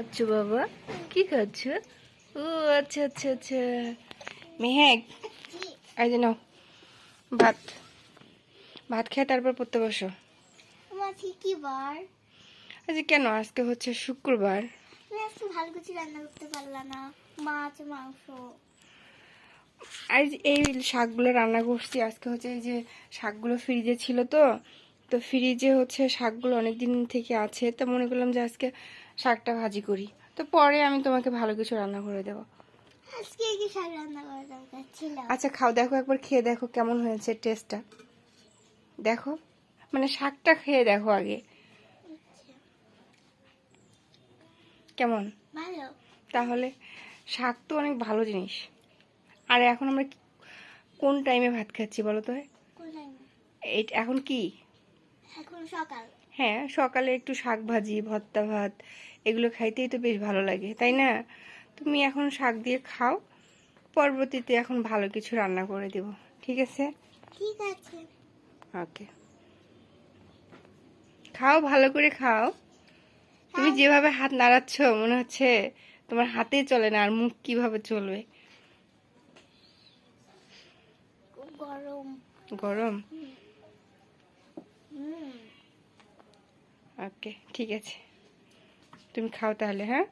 আচ্ছা বাবা কি খাচ্ছ? ও আচ্ছা আচ্ছা আচ্ছা। মেহেক যে নাও ভাত। ভাত খেয়ে তারপর পড়তে বসো। আমার কি বার আজকে কেন? আজকে হচ্ছে শুক্রবার। আজকে ভালো কিছু রান্না করতে পারলা না। মাছ মাংস। যে এই শাকগুলো রান্না করছি আজকে হচ্ছে এই যে শাকগুলো ফ্রিজে ছিল তো তো ফ্রিজে হচ্ছে শাকগুলো অনেক দিন থেকে আছে তো মনে করলাম যে আজকে শাকটা ভাজি করি। তো পরে আমি তোমাকে ভালো কিছু রান্না করে দেবো। আজকে কি শাক রান্না করা দরকার ছিল? আচ্ছা খাও দেখো একবার খেয়ে দেখো কেমন হয়েছে টেস্টটা দেখো মানে শাকটা খেয়ে দেখো আগে। কেমন? ভালো। তাহলে শাক তো অনেক ভালো জিনিস। আর এখন আমরা কোন টাইমে ভাত খাচ্ছি বলো তো? এখন কি? এখন সকাল। হ্যাঁ সকালে একটু শাক ভাজি ভর্তা ভাত এগুলো খাইতেই তো বেশ ভালো লাগে তাই না? তুমি এখন শাক দিয়ে খাও পরবর্তীতে এখন ভালো কিছু রান্না করে দেব ঠিক আছে? ঠিক আছে। ওকে। খাও ভালো করে খাও। তুমি যেভাবে হাত নাড়াচ্ছ মনে হচ্ছে তোমার হাতেই চলে না আর মুখ কীভাবে চলবে? গরম। গরম? ওকে ঠিক আছে। তুমি খাও তাহলে হ্যাঁ?